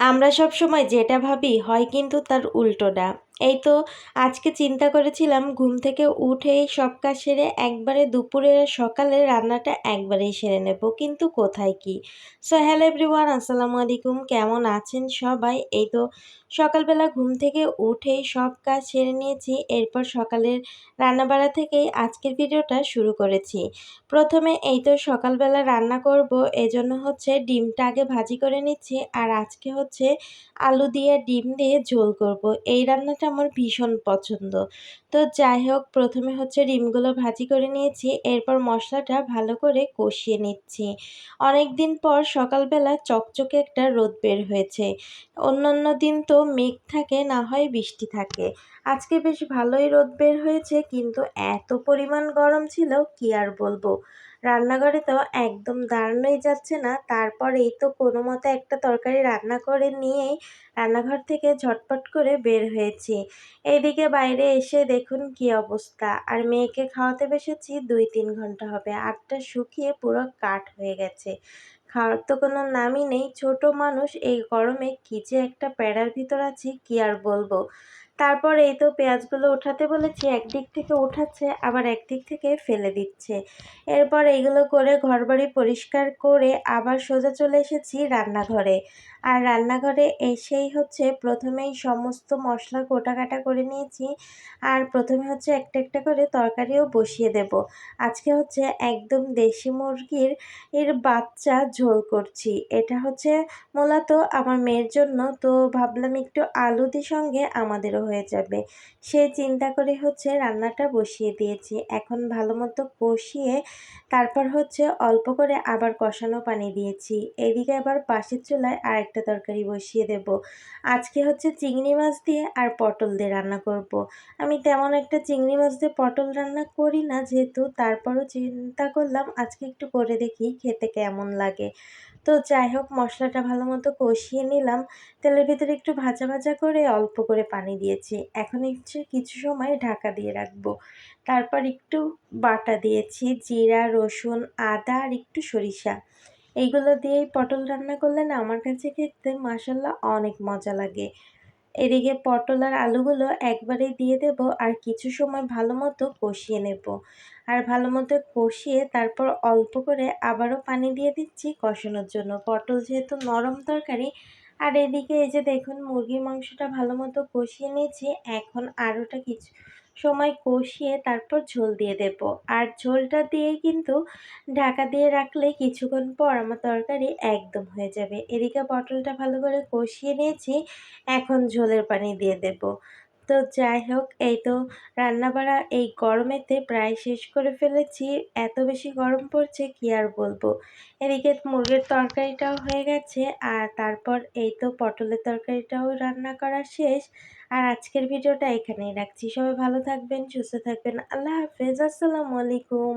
আমরা সব সময় যেটা ভাবি হয় কিন্তু তার উল্টোটা। এই তো আজকে চিন্তা করেছিলাম ঘুম থেকে উঠেই সব কাজ সেরে একবারে দুপুরে সকালে রান্নাটা একবারেই সেরে নেব, কিন্তু কোথায় কি? সো হ্যালো এভরিওয়ান আসসালামু আলাইকুম, কেমন আছেন সবাই? এই তো সকালবেলা ঘুম থেকে উঠেই সব কাজ সেরে নিয়েছি, এরপর সকালের রান্নাবাড়া থেকেই আজকের ভিডিওটা শুরু করেছি। প্রথমে এই তো সকালবেলা রান্না করব, এজন্য হচ্ছে ডিমটা আগে ভাজি করে নিচ্ছি, আর আজকে হচ্ছে আলু দিয়ে ডিম দিয়ে ঝোল করব। এই রান্নাটা আমার ভীষণ পছন্দ। তো যাই হোক, প্রথমে হচ্ছে ডিমগুলো ভাজি করে নিয়েছি, এরপর মশলাটা ভালো করে কষিয়ে নিচ্ছি। অনেক দিন পর সকালবেলা চকচকে একটা রোদ বের হয়েছে। অন্যান্য দিন তো মেঘ থাকে, না হয় বৃষ্টি থাকে। আজকে বেশ ভালোই রোদ বের হয়েছে, কিন্তু এত পরিমাণ গরম ছিল, কি আর বলব? রান্নাঘরে তো একদম দাঁড়ানোই যাচ্ছে না। তারপর এই তো কোনো মতে একটা তরকারি রান্না করে নিয়েই রান্নাঘর থেকে ঝটপট করে বের হয়েছি। এইদিকে বাইরে এসে দেখুন কি অবস্থা। আর মেয়েকে খাওয়াতে বসেছি দুই তিন ঘণ্টা হবে। আটটা শুকিয়ে পুরো কাঠ হয়ে গেছে। খাওয়ার তো কোনো নামই নেই। ছোট মানুষ এই গরমে কী যে একটা প্যাড়ার ভিতর আছি, কি আর বলব? তারপর এই তো পেঁয়াজগুলো উঠাতে বলেছি, একদিক থেকে উঠাচ্ছে আবার একদিক থেকে ফেলে দিচ্ছে। এরপর এইগুলো করে ঘরবাড়ি পরিষ্কার করে আবার সোজা চলে এসেছি রান্নাঘরে। আর রান্নাঘরে এসেই হচ্ছে প্রথমেই সমস্ত মশলা কোটাকাটা করে নিয়েছি, আর প্রথমে হচ্ছে একটা একটা করে তরকারিও বসিয়ে দেব। আজকে হচ্ছে একদম দেশি মুরগির এর বাচ্চা ঝোল করছি। এটা হচ্ছে মূলত আমার মেয়ের জন্য, তো ভাবলাম একটু আলু দি সঙ্গে আমাদেরও হয়ে যাবে। সে চিন্তা করে হচ্ছে রান্নাটা বসিয়ে দিয়েছি। এখন ভালো মতো কষিয়ে তারপর হচ্ছে অল্প করে আবার কষানো পানি দিয়েছি। এদিকে আবার পাশের চুলায় আরেকটা তরকারি বসিয়ে দেব। আজকে হচ্ছে চিংড়ি মাছ দিয়ে আর পটল দিয়ে রান্না করব। আমি তেমন একটা চিংড়ি মাছ দিয়ে পটল রান্না করি না যেহেতু, তারপরও চিন্তা করলাম আজকে একটু করে দেখি খেতে কেমন লাগে। তো যাই হোক, মশলাটা ভালো মতো কষিয়ে নিলাম। তেলের ভিতরে একটু ভাজা ভাজা করে অল্প করে পানি দিয়েছি। এখন হচ্ছে কিছু সময় ঢাকা দিয়ে রাখব। তারপর একটু বাটা দিয়েছি, জিরা, রসুন, আদা আর একটু সরিষা। এইগুলো দিয়েই পটল রান্না করলে না আমার কাছে খেতে মাসাল্লাহ অনেক মজা লাগে। এদিকে পটল আর আলুগুলো একবারে দিয়ে দেব আর কিছু সময় ভালো মতো কষিয়ে নেব। আর ভালো মতো কষিয়ে তারপর অল্প করে আবারও পানি দিয়ে দিচ্ছি কষানোর জন্য। পটল যেহেতু নরম তরকারি আর এদিকে এই যে দেখুন, মুরগির মাংসটা ভালো মতো কষিয়ে নিয়েছি। এখন আরোটা কিছু সময় কষিয়ে তারপর ঝোল দিয়ে দেব। আর ঝোলটা দিয়ে কিন্তু ঢাকা দিয়ে রাখলে কিছুক্ষণ পর আমার তরকারি একদম হয়ে যাবে। এদিকে পটলটা ভালো করে কষিয়ে নিয়েছি, এখন ঝোলের পানি দিয়ে দেব। তো যাই হোক, এই তো রান্নাবাড়া এই গরমেতে প্রায় শেষ করে ফেলেছি। এত বেশি গরম পড়ছে, কি আর বলব? এদিকে মুরগির তরকারিটাও হয়ে গেছে, আর তারপর এই তো পটলের তরকারিটাও রান্না করা শেষ। আর আজকের ভিডিওটা এখানেই রাখছি। সবাই ভালো থাকবেন, সুস্থ থাকবেন। আল্লাহ হাফেজ, আসসালামু আলাইকুম।